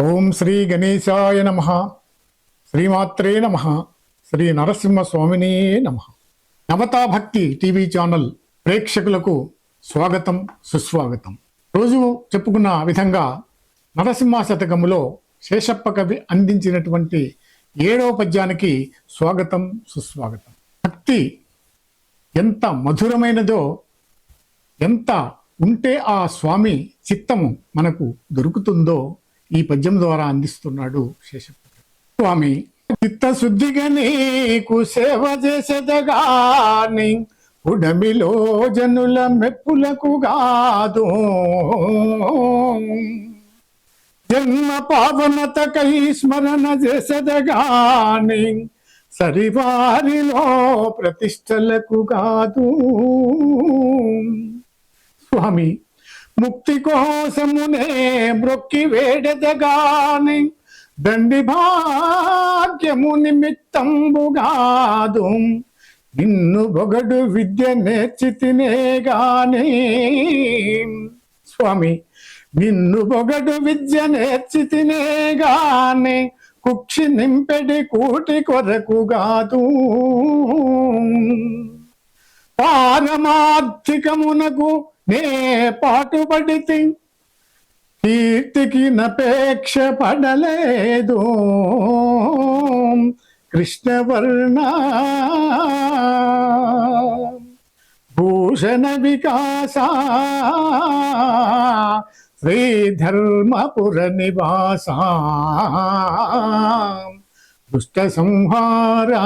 ఓం శ్రీ గణేశాయ నమ. శ్రీమాత్రే నమ. శ్రీ నరసింహస్వామినే నమ. నవతా భక్తి టీవీ ఛానల్ ప్రేక్షకులకు స్వాగతం సుస్వాగతం. రోజు చెప్పుకున్న విధంగా నరసింహ శతకములో శేషప్ప కవి అందించినటువంటి ఏడవ పద్యానికి స్వాగతం సుస్వాగతం. భక్తి ఎంత మధురమైనదో ఎంత ఉంటే ఆ స్వామి చిత్తము మనకు దొరుకుతుందో ఈ పద్యం ద్వారా అందిస్తున్నాడు శేషప్రసాద్ స్వామి చిత్తశుద్ధిగా నీకు సేవ చేసేదగాని ఉడమిలో జనుల మెప్పులకు కాదు జన్మ పావనతకై స్మరణ చేసేదగాని సరివారిలో ప్రతిష్టలకు కాదు స్వామి ముక్తి కోసమునే మ్రొక్కి వేడదగాని దండి భాగ్యము నిమిత్తంబుగాదు. నిన్ను బొగడు విద్య నేర్చితినే గాని. స్వామి నిన్ను బొగడు విద్య నేర్చితినే గాని కుక్షి నింపెడి కూటి కొరకు కాదు పారమార్థికమునకు నే పాటుపడితే కీర్తికి నపేక్ష పడలేదు. కృష్ణవర్ణ భూషణ వికాస శ్రీధర్మపుర నివాస దుష్ట సంహారా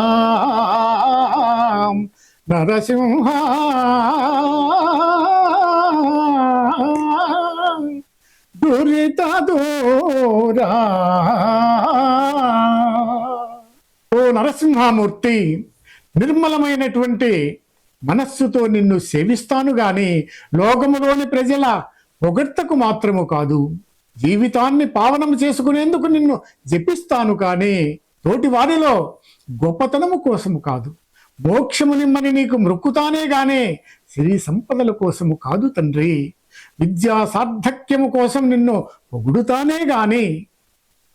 నరసింహ దురిత ఓ నరసింహమూర్తి నిర్మలమైనటువంటి మనస్సుతో నిన్ను సేవిస్తాను గాని లోకములోని ప్రజల పొగడ్తకు మాత్రము కాదు. జీవితాన్ని పావనం చేసుకునేందుకు నిన్ను జపిస్తాను కానీ తోటి వారిలో గొప్పతనము కోసము కాదు. మోక్షము నిమ్మని నీకు మృక్కుతానే గానే శ్రీ సంపదల కోసము కాదు తండ్రి. విద్యా సార్థక్యము కోసం నిన్ను పొగుడుతానే గాని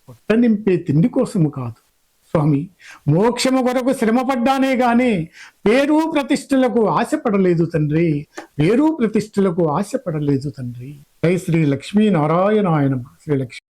పొట్ట నింపే తిండి కోసము కాదు. స్వామి మోక్షము కొరకు శ్రమపడ్డానే గాని పేరు ప్రతిష్టలకు ఆశపడలేదు తండ్రి. పేరు ప్రతిష్టలకు ఆశపడలేదు తండ్రి. జై శ్రీ లక్ష్మీ నారాయణాయన శ్రీ లక్ష్మీ